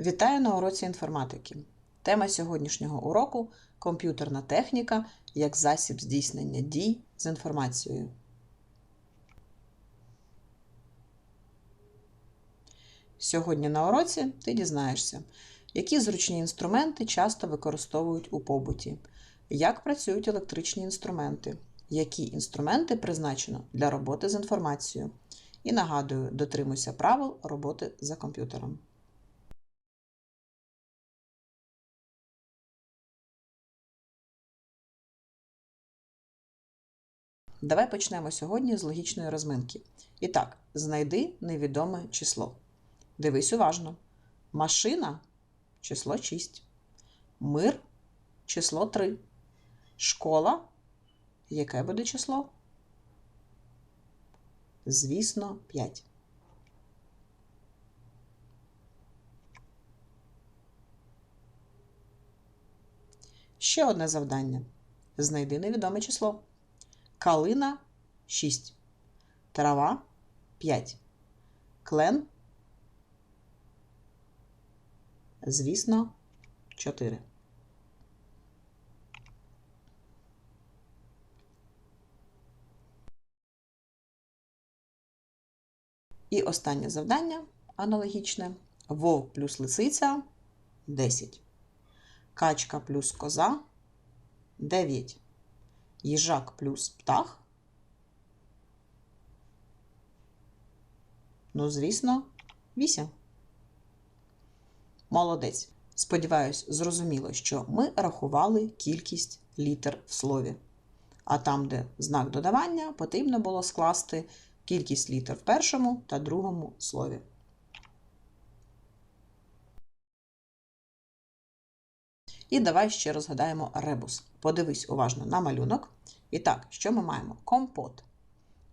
Вітаю на уроці інформатики. Тема сьогоднішнього уроку комп'ютерна техніка як засіб здійснення дій з інформацією. Сьогодні на уроці ти дізнаєшся, які зручні інструменти часто використовують у побуті, як працюють електричні інструменти, які інструменти призначено для роботи з інформацією. І нагадую, дотримуйся правил роботи за комп'ютером. Давай почнемо сьогодні з логічної розминки. І так, знайди невідоме число. Дивись уважно. Машина число 6. Мир число 3. Школа. Яке буде число? Звісно, 5. Ще одне завдання. Знайди невідоме число. Калина 6. Трава 5. Клен. Звісно, 4. І останнє завдання аналогічне. Вовк плюс лисиця 10. Качка плюс коза 9. Їжак плюс птах. Ну, звісно, 8. Молодець. Сподіваюсь, зрозуміло, що ми рахували кількість літер в слові. А там, де знак додавання, потрібно було скласти кількість літер в першому та другому слові. І давай ще розгадаємо ребус. Подивись уважно на малюнок. І так, що ми маємо? Компот.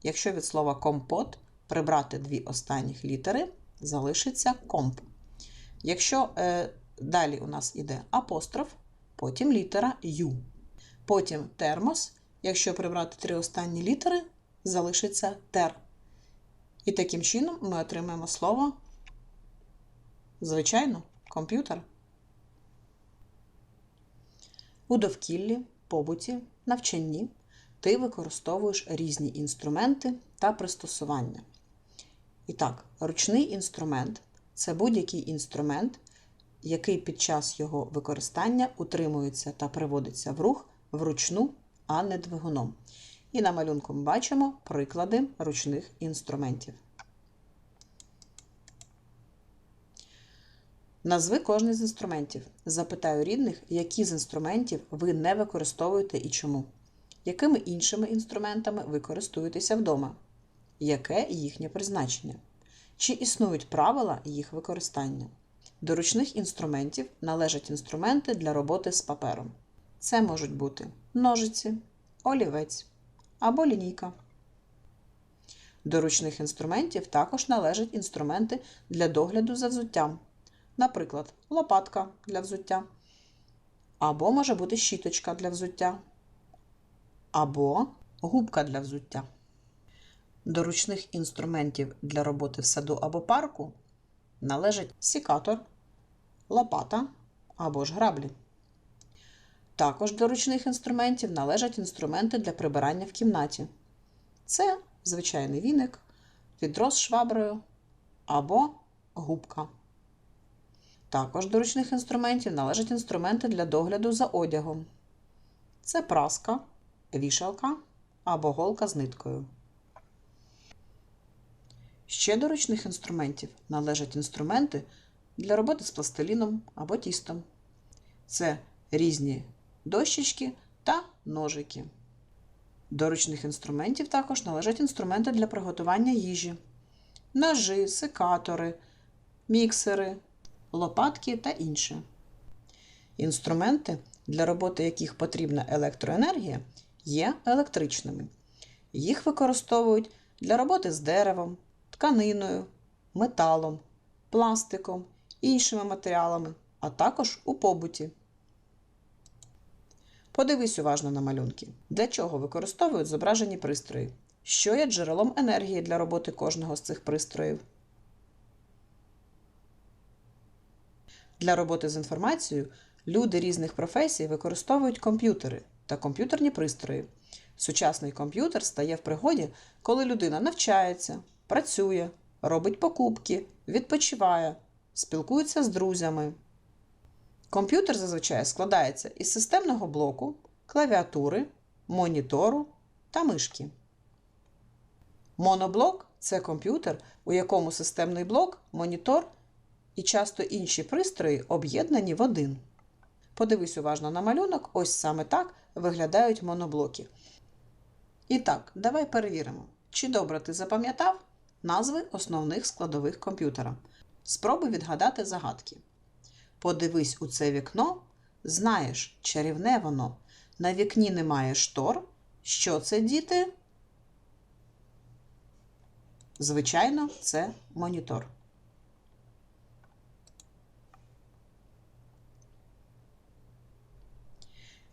Якщо від слова компот прибрати дві останніх літери, залишиться комп. Якщо е, далі у нас іде апостроф, потім літера Ю. Потім термос. Якщо прибрати три останні літери, залишиться тер. І таким чином ми отримаємо слово, звичайно, комп'ютер. У довкіллі, побуті, навчанні ти використовуєш різні інструменти та пристосування. І так, ручний інструмент це будь-який інструмент, який під час його використання утримується та приводиться в рух вручну, а не двигуном. І на малюнку ми бачимо приклади ручних інструментів. Назви кожний з інструментів. Запитаю рідних, які з інструментів ви не використовуєте і чому. Якими іншими інструментами ви користуєтеся вдома? Яке їхнє призначення? Чи існують правила їх використання? До ручних інструментів належать інструменти для роботи з папером. Це можуть бути ножиці, олівець або лінійка. До ручних інструментів також належать інструменти для догляду за взуттям, наприклад, лопатка для взуття, або може бути щіточка для взуття, або губка для взуття. До ручних інструментів для роботи в саду або парку належать сікатор, лопата або ж граблі. Також до ручних інструментів належать інструменти для прибирання в кімнаті. Це звичайний віник, відро з шваброю або губка. Також до ручних інструментів належать інструменти для догляду за одягом. Це праска, вішалка або голка з ниткою. Ще до ручних інструментів належать інструменти для роботи з пластиліном або тістом. Це різні дощечки та ножики. До ручних інструментів також належать інструменти для приготування їжі, ножи, секатори, міксери, лопатки та інше. Інструменти, для роботи яких потрібна електроенергія, є електричними. Їх використовують для роботи з деревом, тканиною, металом, пластиком, іншими матеріалами, а також у побуті. Подивись уважно на малюнки. Для чого використовують зображені пристрої? Що є джерелом енергії для роботи кожного з цих пристроїв? Для роботи з інформацією люди різних професій використовують комп'ютери та комп'ютерні пристрої. Сучасний комп'ютер стає в пригоді, коли людина навчається, працює, робить покупки, відпочиває, спілкується з друзями. Комп'ютер зазвичай складається із системного блоку, клавіатури, монітору та мишки. Моноблок це комп'ютер, у якому системний блок, монітор і часто інші пристрої об'єднані в один. Подивись уважно на малюнок, ось саме так виглядають моноблоки. І так, давай перевіримо, чи добре ти запам'ятав назви основних складових комп'ютера. Спробуй відгадати загадки. Подивись у це вікно, знаєш, чарівне воно. На вікні немає штор. Що це, діти? Звичайно, це монітор.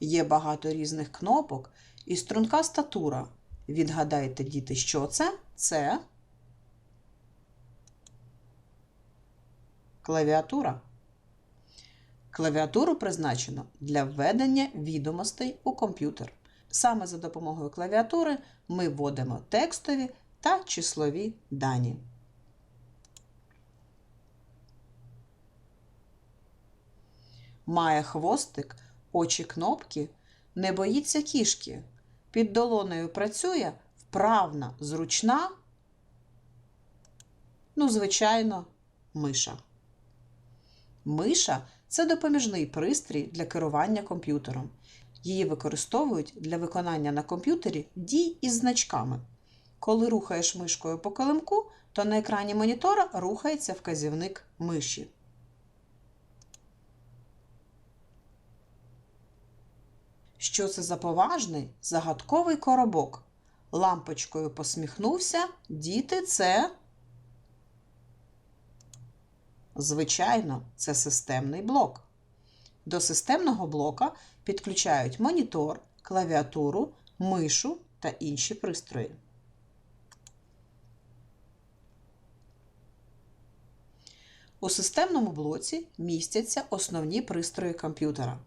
Є багато різних кнопок і струнка статура. Відгадайте, діти, що це? Це клавіатура. Клавіатуру призначено для введення відомостей у комп'ютер. Саме за допомогою клавіатури ми вводимо текстові та числові дані. Має хвостик, очі кнопки, не боїться кішки. Під долонею працює вправна, зручна, ну, звичайно, миша. Миша це допоміжний пристрій для керування комп'ютером. Її використовують для виконання на комп'ютері дій із значками. Коли рухаєш мишкою по килимку, то на екрані монітора рухається вказівник миші. Що це за поважний загадковий коробок? Лампочкою посміхнувся. Діти це. Звичайно, це системний блок. До системного блока підключають монітор, клавіатуру, мишу та інші пристрої. У системному блоці містяться основні пристрої комп'ютера.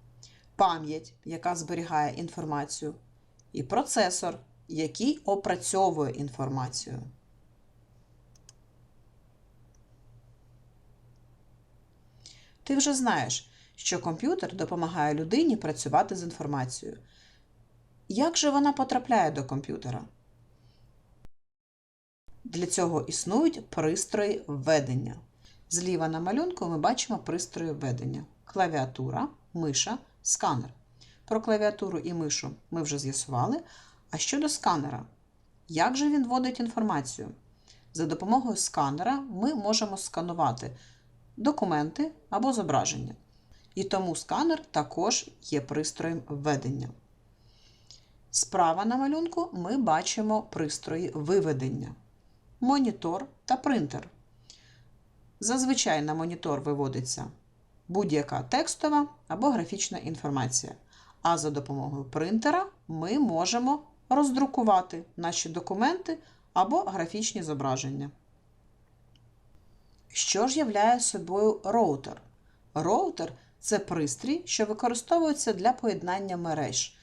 Пам'ять, яка зберігає інформацію, і процесор, який опрацьовує інформацію. Ти вже знаєш, що комп'ютер допомагає людині працювати з інформацією. Як же вона потрапляє до комп'ютера? Для цього існують пристрої введення. Зліва на малюнку ми бачимо пристрої введення: клавіатура, миша, сканер. Про клавіатуру і мишу ми вже з'ясували. А щодо сканера, як же він вводить інформацію? За допомогою сканера ми можемо сканувати документи або зображення. І тому сканер також є пристроєм введення. Справа на малюнку ми бачимо пристрої виведення, монітор та принтер. Зазвичай на монітор виводиться будь-яка текстова або графічна інформація. А за допомогою принтера ми можемо роздрукувати наші документи або графічні зображення. Що ж являє собою роутер? Роутер це пристрій, що використовується для поєднання мереж.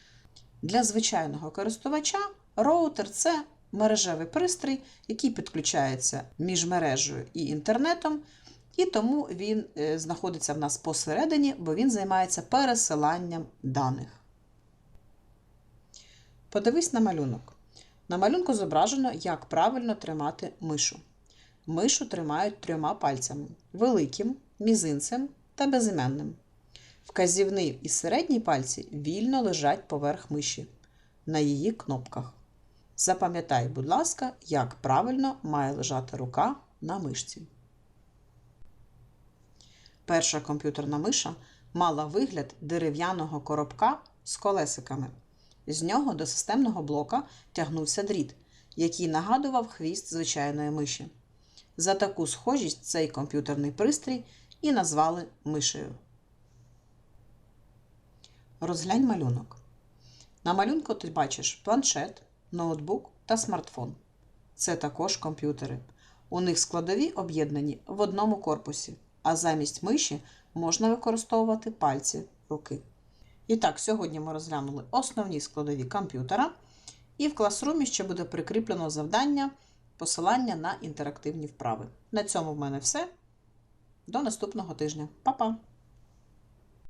Для звичайного користувача роутер це мережевий пристрій, який підключається між мережею і інтернетом, і тому він е, знаходиться в нас посередині, бо він займається пересиланням даних. Подивись на малюнок. На малюнку зображено, як правильно тримати мишу. Мишу тримають трьома пальцями великим, мізинцем та безіменним. Вказівний і середній пальці вільно лежать поверх миші на її кнопках. Запам'ятай, будь ласка, як правильно має лежати рука на мишці. Перша комп'ютерна миша мала вигляд дерев'яного коробка з колесиками. З нього до системного блока тягнувся дріт, який нагадував хвіст звичайної миші. За таку схожість цей комп'ютерний пристрій і назвали мишею. Розглянь малюнок. На малюнку ти бачиш планшет, ноутбук та смартфон. Це також комп'ютери. У них складові об'єднані в одному корпусі. А замість миші можна використовувати пальці руки. І так, сьогодні ми розглянули основні складові комп'ютера, і в класрумі ще буде прикріплено завдання посилання на інтерактивні вправи. На цьому в мене все. До наступного тижня. Па-па!